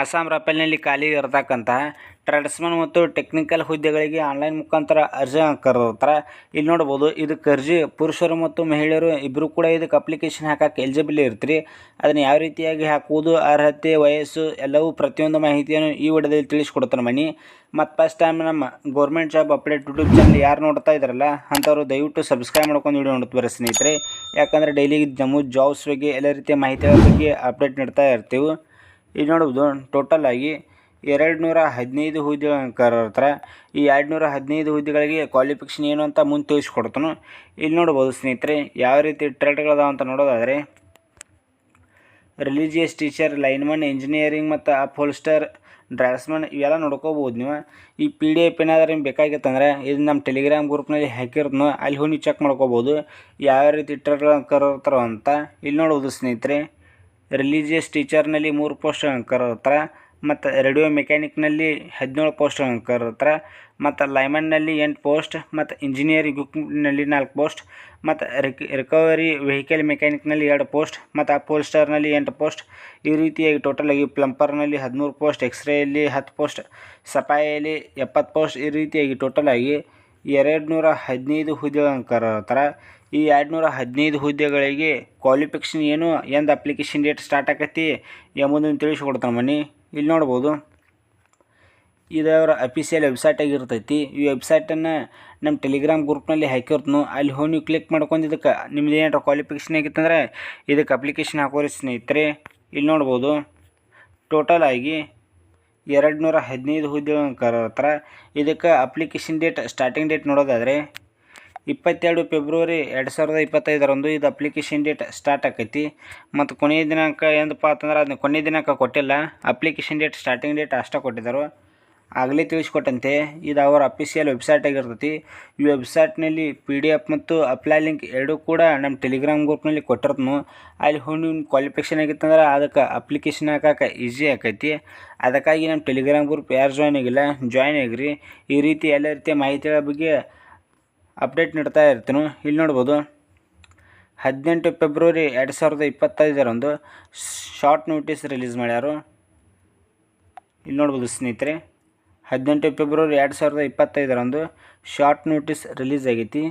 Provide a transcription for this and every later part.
ಅಸ್ಸಾಂ ರಫೇಲ್ನಲ್ಲಿ ಖಾಲಿ ಇರತಕ್ಕಂಥ ಟ್ರೇಡ್ಸ್ಮನ್ ಮತ್ತು ಟೆಕ್ನಿಕಲ್ ಹುದ್ದೆಗಳಿಗೆ ಆನ್ಲೈನ್ ಮುಖಾಂತರ ಅರ್ಜಿ ಕರೆದಿರ್ತಾರೆ ಇಲ್ಲಿ ನೋಡ್ಬೋದು ಇದಕ್ಕೆ ಅರ್ಜಿ ಪುರುಷರು ಮತ್ತು ಮಹಿಳೆಯರು ಇಬ್ಬರು ಕೂಡ ಇದಕ್ಕೆ ಅಪ್ಲಿಕೇಶನ್ ಹಾಕಕ್ಕೆ ಎಲಿಜಿಬಲ್ ಇರ್ತೀರಿ. ಅದನ್ನು ಯಾವ ರೀತಿಯಾಗಿ ಹಾಕುವುದು, ಅರ್ಹತೆ, ವಯಸ್ಸು ಎಲ್ಲವೂ ಪ್ರತಿಯೊಂದು ಮಾಹಿತಿಯನ್ನು ಈ ವಿಡಿಯೋದಲ್ಲಿ ತಿಳಿಸ್ಕೊಡ್ತಾರೆ ಮನಿ ಮತ್ತು ಫಸ್ಟ್ ಟೈಮ್ ನಮ್ಮ government job update YouTube channel ಯಾರು ನೋಡ್ತಾ ಇದ್ದಾರಲ್ಲ, ಅಂಥವ್ರು ದಯವಿಟ್ಟು ಸಬ್ಸ್ಕ್ರೈಬ್ ಮಾಡ್ಕೊಂಡು ವಿಡಿಯೋ ನೋಡ್ತಾ ಸ್ನೇಹಿತರೆ. ಯಾಕಂದರೆ ಡೈಲಿ ಜಮ್ಮು ಜಾಬ್ಸ್ ಬಗ್ಗೆ ಎಲ್ಲ ರೀತಿಯ ಮಾಹಿತಿಗಳ ಬಗ್ಗೆ ಅಪ್ಡೇಟ್ ನೀಡ್ತಾ ಇರ್ತೀವಿ. ಈಗ ನೋಡ್ಬೋದು ಟೋಟಲ್ ಆಗಿ ಎರಡು ನೂರ ಹದಿನೈದು ಹುದ್ದೆಗಳನ್ನು ಹತ್ರ ಈ ಎರಡು ನೂರ ಹದಿನೈದು ಹುದ್ದೆಗಳಿಗೆ ಕ್ವಾಲಿಫಿಕೇಷನ್ ಏನು ಅಂತ ಮುಂದೆ ತಿಳಿಸ್ಕೊಡ್ತಾನು. ಇಲ್ಲಿ ನೋಡ್ಬೋದು ಸ್ನೇಹಿತರೆ, ಯಾವ ರೀತಿ ಟ್ರೇಡ್ಗಳದಾವ ಅಂತ ನೋಡೋದಾದರೆ ರಿಲಿಜಿಯಸ್ ಟೀಚರ್ ಲೈನ್ಮನ್ ಇಂಜಿನಿಯರಿಂಗ್ ಮತ್ತು ಅಪ್ ಹೋಲ್ಸ್ಟರ್ ಡ್ರಾಸ್ಮನ್ ಇವೆಲ್ಲ ನೋಡ್ಕೋಬೋದು ನೀವು. ಈ ಪಿ ಡಿ ಎಫ್ ಏನಾದರೂ ನಿಮ್ಗೆ ಬೇಕಾಗಿತ್ತಂದ್ರೆ ಇದು ನಮ್ಮ ಟೆಲಿಗ್ರಾಮ್ ಗ್ರೂಪ್ನಲ್ಲಿ ಹಾಕಿರ್ತನೋ, ಅಲ್ಲಿ ಹೋಗಿ ಚೆಕ್ ಮಾಡ್ಕೋಬೋದು. ಯಾವ ರೀತಿ ಕರೆದಿರ್ತಾರೋ ಅಂತ. ಇಲ್ಲಿ ನೋಡ್ಬೋದು ಸ್ನೇಹಿತರೆ ರಿಲಿಜಿಯಸ್ ಟೀಚರ್ನಲ್ಲಿ ಮೂರು ಪೋಸ್ಟ್ ಕರೆದಿರ್ತಾರೆ ಮತ್ತು ರೇಡಿಯೋ ಮೆಕ್ಯಾನಿಕ್ನಲ್ಲಿ ಹದಿನೇಳು ಪೋಸ್ಟ್ ಕರೆದಿರ್ತಾರೆ ಮತ್ತು ಲೈಮನ್ನಲ್ಲಿ ಎಂಟು ಪೋಸ್ಟ್ ಮತ್ತು ಇಂಜಿನಿಯರಿಂಗ್ನಲ್ಲಿ ನಾಲ್ಕು ಪೋಸ್ಟ್ ಮತ್ತು ರಿಕವರಿ ವೆಹಿಕಲ್ ಮೆಕ್ಯಾನಿಕ್ನಲ್ಲಿ ಎರಡು ಪೋಸ್ಟ್ ಮತ್ತು ಅಪೋಲ್ಸ್ಟರ್ನಲ್ಲಿ ಎಂಟು ಪೋಸ್ಟ್ ಈ ರೀತಿಯಾಗಿ ಟೋಟಲಾಗಿ ಪ್ಲಂಪರ್ನಲ್ಲಿ ಹದಿಮೂರು ಪೋಸ್ಟ್ ಎಕ್ಸ್ರೇಯಲ್ಲಿ ಹತ್ತು ಪೋಸ್ಟ್ ಸಫಾಯಲ್ಲಿ ಎಪ್ಪತ್ತು ಪೋಸ್ಟ್ ಈ ರೀತಿಯಾಗಿ ಟೋಟಲಾಗಿ ಎರಡು ನೂರ ಹದಿನೈದು ಹುದ್ದೆಗಳನ್ನು ಕರೆದಿರ್ತಾರೆ ಈ ಎರಡು ನೂರ ಹದಿನೈದು ಹುದ್ದೆಗಳಿಗೆ ಕ್ವಾಲಿಫಿಕೇಷನ್ ಏನು ಎಂದು ಅಪ್ಲಿಕೇಶನ್ ಡೇಟ್ ಸ್ಟಾರ್ಟ್ ಆಕತಿ ಎಂಬುದನ್ನು ತಿಳಿಸಿಕೊಡ್ತಾನೆ ಮನಿ. ಇಲ್ಲಿ ನೋಡ್ಬೋದು. ಇದು ಅವರ ಅಫಿಷಿಯಲ್ ವೆಬ್ಸೈಟ್ ಆಗಿರ್ತೈತಿ ಈ ವೆಬ್ಸೈಟನ್ನು ನಮ್ಮ ಟೆಲಿಗ್ರಾಮ್ ಗ್ರೂಪ್ನಲ್ಲಿ ಹಾಕಿರ್ತನು. ಅಲ್ಲಿ ಹೋಗಿ ನೀವು ಕ್ಲಿಕ್ ಮಾಡ್ಕೊಂಡು ಇದಕ್ಕೆ ನಿಮ್ದು ಏನಾರ ಕ್ವಾಲಿಫಿಕೇಷನ್ ಆಗಿತ್ತಂದ್ರೆ ಇದಕ್ಕೆ ಅಪ್ಲಿಕೇಶನ್ ಹಾಕೋರಿ ಸ್ನೇಹಿತರೆ. ಇಲ್ಲಿ ನೋಡ್ಬೋದು. ಟೋಟಲ್ ಆಗಿ ಎರಡು ನೂರ ಹದಿನೈದು ಹುದ್ದೆಗಳನ್ನು ಹತ್ರ ಇದಕ್ಕೆ ಅಪ್ಲಿಕೇಶನ್ ಡೇಟ್ ಸ್ಟಾರ್ಟಿಂಗ್ ಡೇಟ್ ನೋಡೋದಾದರೆ ಇಪ್ಪತ್ತೆರಡು ಫೆಬ್ರವರಿ ಎರಡು ಸಾವಿರದ ಇಪ್ಪತ್ತೈದರಂದು ಇದು ಅಪ್ಲಿಕೇಶನ್ ಡೇಟ್ ಸ್ಟಾರ್ಟ್ ಆಕೈತಿ. ಮತ್ತು ಕೊನೆಯ ದಿನಾಂಕ ಏನಪ್ಪ ಅಂತಂದ್ರೆ ಅದನ್ನ ಕೊನೆಯ ದಿನಾಂಕ ಕೊಟ್ಟಿಲ್ಲ ಅಪ್ಲಿಕೇಶನ್ ಡೇಟ್ ಸ್ಟಾರ್ಟಿಂಗ್ ಡೇಟ್ ಅಷ್ಟೇ ಕೊಟ್ಟಿದ್ದಾರೆ ಆಗಲೇ ತಿಳಿಸ್ಕೊಟ್ಟಂತೆ, ಇದು ಅವರ ಅಫಿಷಿಯಲ್ ವೆಬ್ಸೈಟ್ ಆಗಿರ್ತೈತಿ. ಈ ವೆಬ್ಸೈಟ್ನಲ್ಲಿ ಪಿ ಡಿ ಎಫ್ ಮತ್ತು ಅಪ್ಲೈ ಲಿಂಕ್ ಎರಡೂ ಕೂಡ ನಮ್ಮ ಟೆಲಿಗ್ರಾಮ್ ಗ್ರೂಪ್ನಲ್ಲಿ ಕೊಟ್ಟಿರ್ತನು. ಅಲ್ಲಿ ಹೋಗಿ ನಿಮ್ಮ ಕ್ವಾಲಿಫಿಕೇಷನ್ ಆಗಿತ್ತಂದ್ರೆ ಅದಕ್ಕೆ ಅಪ್ಲಿಕೇಶನ್ ಹಾಕಕ್ಕೆ ಈಸಿ ಆಕೈತಿ. ಅದಕ್ಕಾಗಿ ನಮ್ಮ ಟೆಲಿಗ್ರಾಮ್ ಗ್ರೂಪ್ ಯಾರು ಜಾಯ್ನ್ ಆಗಿಲ್ಲ ಜಾಯ್ನ್ ಆಗಿರಿ. ಈ ರೀತಿ ಎಲ್ಲ ರೀತಿಯ ಮಾಹಿತಿಗಳ ಬಗ್ಗೆ ಅಪ್ಡೇಟ್ ನೀಡ್ತಾ ಇರ್ತೀನಿ. ಇಲ್ಲಿ ನೋಡ್ಬೋದು, ಹದಿನೆಂಟು ಫೆಬ್ರವರಿ ಎರಡು ಸಾವಿರದ ಇಪ್ಪತ್ತೈದರಂದು ಶಾರ್ಟ್ ನೋಟಿಸ್ ರಿಲೀಸ್ ಮಾಡ್ಯಾರು. ಇಲ್ಲಿ ನೋಡ್ಬೋದು ಸ್ನೇಹಿತರೆ, ಹದಿನೆಂಟು ಫೆಬ್ರವರಿ ಎರಡು ಸಾವಿರದ ಇಪ್ಪತ್ತೈದರಂದು ಶಾರ್ಟ್ ನೋಟಿಸ್ ರಿಲೀಸ್ ಆಗೈತಿ.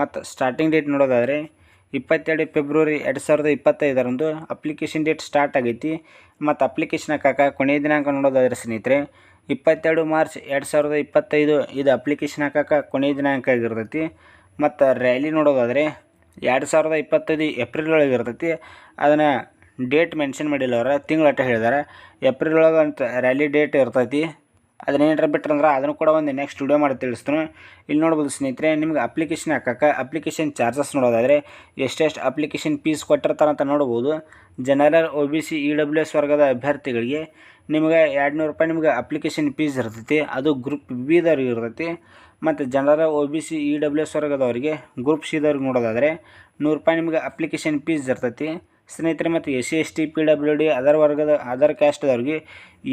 ಮತ್ತು ಸ್ಟಾರ್ಟಿಂಗ್ ಡೇಟ್ ನೋಡೋದಾದರೆ, ಇಪ್ಪತ್ತೆರಡು ಫೆಬ್ರವರಿ ಎರಡು ಸಾವಿರದ ಇಪ್ಪತ್ತೈದರಂದು ಅಪ್ಲಿಕೇಶನ್ ಡೇಟ್ ಸ್ಟಾರ್ಟ್ ಆಗೈತಿ. ಮತ್ತು ಅಪ್ಲಿಕೇಶನ್ ಹಾಕಕ್ಕೆ ಕೊನೆಯ ದಿನಾಂಕ ನೋಡೋದಾದರೆ ಸ್ನೇಹಿತರೆ ಇಪ್ಪತ್ತೆರಡು ಮಾರ್ಚ್ ಎರಡು ಸಾವಿರದ ಇಪ್ಪತ್ತೈದು ಇದು ಅಪ್ಲಿಕೇಶನ್ ಹಾಕಕ್ಕೆ ಕೊನೆಯ ದಿನಾಂಕ ಆಗಿರ್ತೈತಿ. ಮತ್ತು ರ್ಯಾಲಿ ನೋಡೋದಾದರೆ ಎರಡು ಸಾವಿರದ ಇಪ್ಪತ್ತೈದು ಏಪ್ರಿಲ್ ಒಳಗೆ ಇರ್ತೈತಿ. ಅದನ್ನು ಡೇಟ್ ಮೆನ್ಷನ್ ಮಾಡಿಲ್ಲ ಅವರ ತಿಂಗಳಟ್ಟ ಹೇಳಿದಾರೆ. ಏಪ್ರಿಲ್ ಒಳಗೆ ಅಂತ ರ್ಯಾಲಿ ಡೇಟ್ ಇರ್ತೈತಿ. ಅದನ್ನೇನಾರ ಬಿಟ್ರಂದ್ರೆ ಅದನ್ನು ಕೂಡ ಒಂದು ನೆಕ್ಸ್ಟ್ ವಿಡಿಯೋ ಮಾಡಿ ತಿಳಿಸ್ತೀನಿ. ಇಲ್ಲಿ ನೋಡ್ಬೋದು ಸ್ನೇಹಿತರೆ, ನಿಮ್ಗೆ ಅಪ್ಲಿಕೇಶನ್ ಹಾಕಕ್ಕೆ ಅಪ್ಲಿಕೇಶನ್ ಚಾರ್ಜಸ್ ನೋಡೋದಾದರೆ ಎಷ್ಟೆಷ್ಟು ಅಪ್ಲಿಕೇಶನ್ ಫೀಸ್ ಕೊಟ್ಟಿರ್ತಾರೆ ಅಂತ ನೋಡ್ಬೋದು. General O B C E W S ವರ್ಗದ ಅಭ್ಯರ್ಥಿಗಳಿಗೆ ನಿಮಗೆ ಎರಡು ನೂರು ರೂಪಾಯಿ ನಿಮ್ಗೆ ಅಪ್ಲಿಕೇಶನ್ ಫೀಸ್ ಇರ್ತೈತಿ. ಅದು ಗ್ರೂಪ್ ಬಿದವ್ರಿಗೆ ಇರ್ತೈತಿ. ಮತ್ತು general O B C E W S ವರ್ಗದವರಿಗೆ ಗ್ರೂಪ್ ಸಿದವ್ರಿಗೆ ನೋಡೋದಾದರೆ ನೂರು ರೂಪಾಯಿ ನಿಮ್ಗೆ ಅಪ್ಲಿಕೇಶನ್ ಫೀಸ್ ಇರ್ತೈತಿ. ಸ್ನೇಹಿತರೆ ಮತ್ತು S C S T P W D other ವರ್ಗದ ಅದರ್ ಕ್ಯಾಸ್ಟ್ದವ್ರಿಗೆ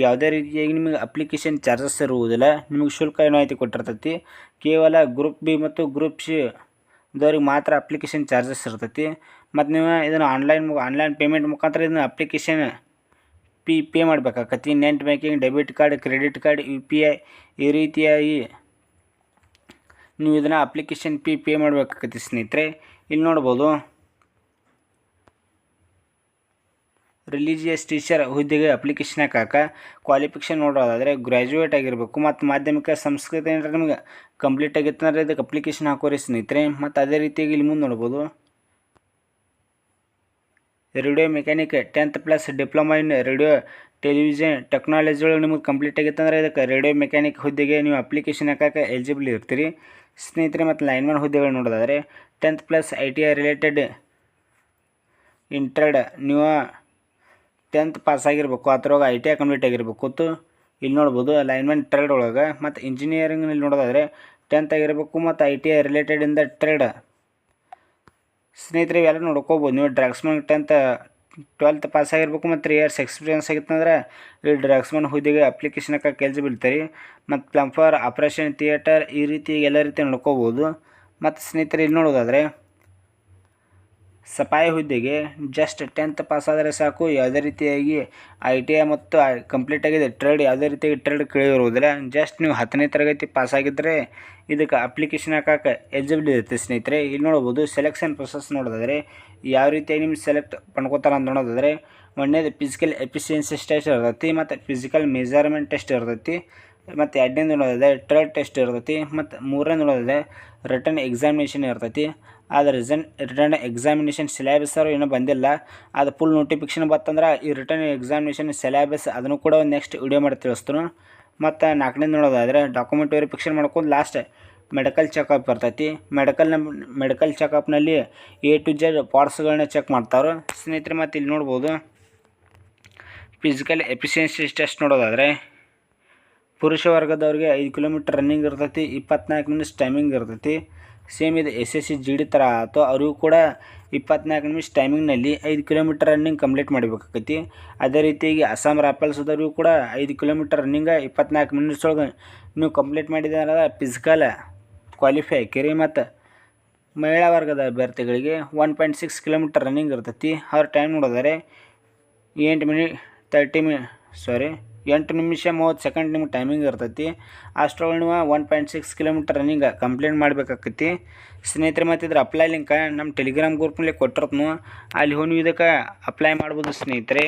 ಯಾವುದೇ ರೀತಿಯಾಗಿ ನಿಮಗೆ ಅಪ್ಲಿಕೇಶನ್ ಚಾರ್ಜಸ್ ಇರುವುದಿಲ್ಲ, ನಿಮಗೆ ಶುಲ್ಕ ವಿನಾಯಿತಿ ಕೊಟ್ಟಿರ್ತೈತಿ. ಕೇವಲ ಗ್ರೂಪ್ ಬಿ ಮತ್ತು ಗ್ರೂಪ್ ಸಿ ದವ್ರಿಗೆ ಮಾತ್ರ ಅಪ್ಲಿಕೇಶನ್ ಚಾರ್ಜಸ್ ಇರ್ತೈತಿ. ಮತ್ತು ನೀವು ಇದನ್ನು ಆನ್ಲೈನ್ ಆನ್ಲೈನ್ ಪೇಮೆಂಟ್ ಮುಖಾಂತರ ಇದನ್ನು application fee, pay ಮಾಡಬೇಕಾಕತಿ net banking, debit card, credit card, U P I ಈ ರೀತಿಯಾಗಿ ನೀವು ಇದನ್ನು ಅಪ್ಲಿಕೇಶನ್ ಪಿ, ಪೇ ಮಾಡಬೇಕಾಗತ್ತಿ ಸ್ನೇಹಿತರೆ. ಇಲ್ಲಿ ನೋಡ್ಬೋದು. ರಿಲಿಜಿಯಸ್ ಟೀಚರ್ ಹುದ್ದೆಗೆ ಅಪ್ಲಿಕೇಶನ್ ಹಾಕಾಕ ಕ್ವಾಲಿಫಿಕೇಷನ್ ನೋಡೋದಾದರೆ ಗ್ರ್ಯಾಜುಯೇಟ್ ಆಗಿರಬೇಕು. ಮತ್ತು ಮಾಧ್ಯಮಿಕ ಸಂಸ್ಕೃತ ಏನಾರ ನಿಮ್ಗೆ ಕಂಪ್ಲೀಟ್ ಆಗಿತ್ತು ಅಂದರೆ ಇದಕ್ಕೆ ಅಪ್ಲಿಕೇಶನ್ ಹಾಕೋರಿ ಸ್ನೇಹಿತರೆ. ಮತ್ತು ಅದೇ ರೀತಿಯಾಗಿ ಇಲ್ಲಿ ಮುಂದೆ ನೋಡ್ಬೋದು. Radio mechanic tenth plus diploma in radio television technology ಒಳಗೆ ನಿಮಗೆ ಕಂಪ್ಲೀಟ್ ಆಗಿತ್ತು ಅಂದರೆ ಇದಕ್ಕೆ ರೇಡಿಯೋ ಮೆಕ್ಯಾನಿಕ್ ಹುದ್ದೆಗೆ ನೀವು ಅಪ್ಲಿಕೇಶನ್ ಹಾಕಕ್ಕೆ ಎಲಿಜಿಬಲ್ ಇರ್ತೀರಿ. ಸ್ನೇಹಿತರೆ, ಮತ್ತು ಲೈನ್ಮನ್ ಹುದ್ದೆಗಳು ನೋಡೋದಾದರೆ tenth plus I T I related ಇಂಟ್ರಡ್ ನೀವು ಟೆಂತ್ ಪಾಸ್ ಆಗಿರಬೇಕು ಅದ್ರೊಳಗೆ ಐ ಟಿ ಐ ಕಂಪ್ಲೀಟ್ ಆಗಿರ್ಬೇಕು. ಇಲ್ಲಿ ನೋಡ್ಬೋದು ಅಲೈನ್ಮೆಂಟ್ ಟ್ರೇಡ್ ಒಳಗೆ. ಮತ್ತು ಇಂಜಿನಿಯರಿಂಗ್ನಲ್ಲಿ ನೋಡೋದಾದರೆ ಟೆಂತ್ ಆಗಿರಬೇಕು ಮತ್ತು ಐ ಟಿ ಐ ರಿಲೇಟೆಡ್ ಇಂದ ಟ್ರೇಡ್ ಸ್ನೇಹಿತರೆ, ಇವೆಲ್ಲ ನೋಡ್ಕೋಬೋದು ನೀವು ಡ್ರಾಗ್ಸ್ಮನ್ ಟೆಂತ್ ಟ್ವೆಲ್ತ್ ಪಾಸ್ ಆಗಿರ್ಬೇಕು ಮತ್ತು ತ್ರೀ ಇಯರ್ಸ್ ಎಕ್ಸ್ಪೀರಿಯನ್ಸ್ ಆಗಿತ್ತಂದ್ರೆ ಈ ಡ್ರಗ್ಸ್ಮನ್ ಹುದ್ದೆಗೆ ಅಪ್ಲಿಕೇಶನ್ ಕೆಲಸ ಬೀಳ್ತಾರೆ ಮತ್ತು ಪ್ಲಂಫರ್ ಆಪ್ರೇಷನ್ ಥಿಯೇಟರ್ ಈ ರೀತಿ ಎಲ್ಲ ರೀತಿ ನೋಡ್ಕೋಬೋದು ಮತ್ತು ಸ್ನೇಹಿತರೆ, ಇಲ್ಲಿ ನೋಡೋದಾದರೆ ಸಫಾಯಿ ಹುದ್ದೆಗೆ ಜಸ್ಟ್ ಟೆಂತ್ ಪಾಸ್ ಆದರೆ ಸಾಕು. ಯಾವುದೇ ರೀತಿಯಾಗಿ ಐ ಟಿ ಐ ಮತ್ತು ಕಂಪ್ಲೀಟ್ ಆಗಿದೆ ಟ್ರೇಡ್ ಯಾವುದೇ ರೀತಿಯಾಗಿ ಟ್ರೇಡ್ ಕೇಳಿರುವುದಿಲ್ಲ. ಜಸ್ಟ್ ನೀವು ಹತ್ತನೇ ತರಗತಿ ಪಾಸ್ ಆಗಿದ್ದರೆ ಇದಕ್ಕೆ ಅಪ್ಲಿಕೇಶನ್ ಹಾಕಕ್ಕೆ ಎಲಿಜಿಬಲ್ ಇರುತ್ತೆ ಸ್ನೇಹಿತರೆ. ಇಲ್ಲಿ ನೋಡ್ಬೋದು ಸೆಲೆಕ್ಷನ್ ಪ್ರೊಸೆಸ್ ನೋಡೋದಾದರೆ ಯಾವ ರೀತಿಯಾಗಿ ನಿಮ್ಗೆ ಸೆಲೆಕ್ಟ್ ಮಾಡ್ಕೋತಾರೆ ಅಂತ ನೋಡೋದಾದರೆ ಒಂದನೇದು ಫಿಸಿಕಲ್ ಎಫಿಷಿಯನ್ಸಿ ಟೆಸ್ಟ್ ಇರ್ತೈತಿ ಮತ್ತು ಫಿಸಿಕಲ್ ಮೆಜರ್ಮೆಂಟ್ ಟೆಸ್ಟ್ ಇರ್ತೈತಿ. ಮತ್ತು ಎರಡನೇದು ನೋಡೋದಿದೆ ಟ್ರೇಡ್ ಟೆಸ್ಟ್ ಇರ್ತೈತಿ, ಮತ್ತು ಮೂರನೇದು ನೋಡೋದಿದೆ ರಿಟರ್ನ್ ಎಕ್ಸಾಮಿನೇಷನ್ ಇರ್ತೈತಿ. ಆದರೆ ರಿಸನ್ ರಿಟರ್ನ್ ಎಕ್ಸಾಮಿನೇಷನ್ ಸಿಲೆಬಸ್ ಅವರು ಏನೂ ಬಂದಿಲ್ಲ. ಅದು ಫುಲ್ ನೋಟಿಫಿಕೇಶನ್ ಬತ್ತಂದ್ರೆ ಈ ರಿಟರ್ನ್ ಎಕ್ಸಾಮಿನೇಷನ್ ಸಿಲೆಬಸ್ ಅದನ್ನು ಕೂಡ ನೆಕ್ಸ್ಟ್ ವಿಡಿಯೋ ಮಾಡಿ ತಿಳಿಸ್ತೀನಿ. ಮತ್ತು ನಾಲ್ಕನೇದು ನೋಡೋದಾದರೆ ಡಾಕ್ಯುಮೆಂಟ್ ವೆರಿಫಿಕೇಷನ್ ಮಾಡ್ಕೊಂಡು ಲಾಸ್ಟ್ ಮೆಡಿಕಲ್ ಚೆಕಪ್ ಬರ್ತೈತಿ ಮೆಡಿಕಲ್ ಮೆಡಿಕಲ್ ಚೆಕಪ್ನಲ್ಲಿ ಎ ಟು ಜೆಡ್ ಪಾರ್ಟ್ಸ್ಗಳನ್ನ ಚೆಕ್ ಮಾಡ್ತಾರೆ ಸ್ನೇಹಿತರೆ, ಮತ್ತು ಇಲ್ಲಿ ನೋಡ್ಬೋದು. ಫಿಸಿಕಲ್ ಎಫಿಷಿಯನ್ಸಿ ಟೆಸ್ಟ್ ನೋಡೋದಾದರೆ ಪುರುಷ ವರ್ಗದವ್ರಿಗೆ ಐದು ಕಿಲೋಮೀಟ್ರ್ ರನ್ನಿಂಗ್ ಇರ್ತೈತಿ, ಇಪ್ಪತ್ನಾಲ್ಕು ನಿಮಿಷ ಟೈಮಿಂಗ್ ಇರ್ತೈತಿ. ಸೇಮ್ ಇದು S S C G D ಥರ ಆಯ್ತು ಅವರಿಗೂ ಕೂಡ ಇಪ್ಪತ್ನಾಲ್ಕು ನಿಮಿಷ ಟೈಮಿಂಗ್ನಲ್ಲಿ ಐದು ಕಿಲೋಮೀಟ್ರ್ ರನ್ನಿಂಗ್ ಕಂಪ್ಲೀಟ್ ಮಾಡಬೇಕಾಕೈತಿ. ಅದೇ ರೀತಿಯಾಗಿ ಅಸ್ಸಾಂ ರಾಪಲ್ಸ್ದವ್ರಿಗೂ ಕೂಡ ಐದು ಕಿಲೋಮೀಟ್ರ್ ರನ್ನಿಂಗ ಇಪ್ಪತ್ನಾಲ್ಕು ಮಿನಿಟ್ಸ್ ಒಳಗೆ ನೀವು ಕಂಪ್ಲೀಟ್ ಮಾಡಿದಾರ ಫಿಸಿಕಲ್ ಕ್ವಾಲಿಫೈ ಆಕಿರಿ ಮತ್ತು ಮಹಿಳಾ ವರ್ಗದ ಅಭ್ಯರ್ಥಿಗಳಿಗೆ one point six kilometre running ಇರ್ತೈತಿ. ಅವ್ರ ಟೈಮ್ ನೋಡಿದರೆ ಎಂಟು ಮಿನಿಟ್ ತರ್ಟಿ ಮಿ ಸಾರಿ ಎಂಟು ನಿಮಿಷ ಮೂವತ್ತು ಸೆಕೆಂಡ್ ನಿಮ್ಗೆ ಟೈಮಿಂಗ್ ಇರ್ತೈತಿ. ಅಷ್ಟರೊಳಗೆ ನೀವು one point six kilometre running complete ಮಾಡಬೇಕಾಕೈತಿ. ಸ್ನೇಹಿತರೆ ಮತ್ತು ಇದ್ರ ಅಪ್ಲೈ ಲಿಂಕ ನಮ್ಮ ಟೆಲಿಗ್ರಾಮ್ ಗ್ರೂಪ್ನಲ್ಲಿ ಕೊಟ್ಟಿರ್ತೀನಿ. ಅಲ್ಲಿ ಹೋಗಿ ನೀವು ಇದಕ್ಕೆ ಅಪ್ಲೈ ಮಾಡ್ಬೋದು ಸ್ನೇಹಿತರೆ.